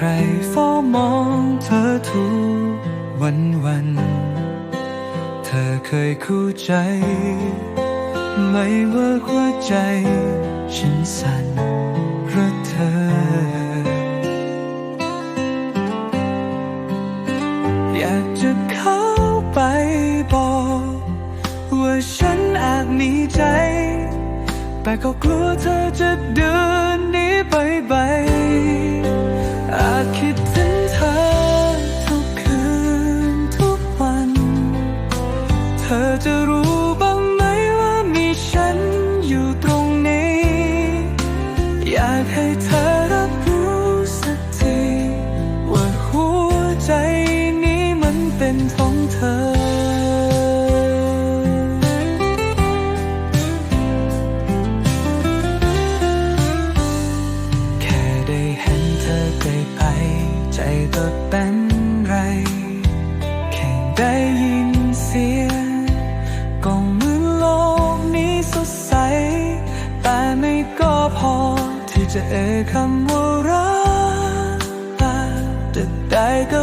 ใครเฝ้ามองเธอทุกวันวัน เธอเคยเข้าใจ ไม่ว่าหัวใจ ฉันสั่นเพราะเธอ อยากจะเข้าไปบอก ว่าฉันอาจมีใจ แต่ก็กลัวเธอจะเดินหนีไปไป อา ได้ยินเสียงก็เหมือนโลกนี้สดใส แต่ไม่ก็พอที่จะเอ่ยคำว่ารักแต่ได้ก็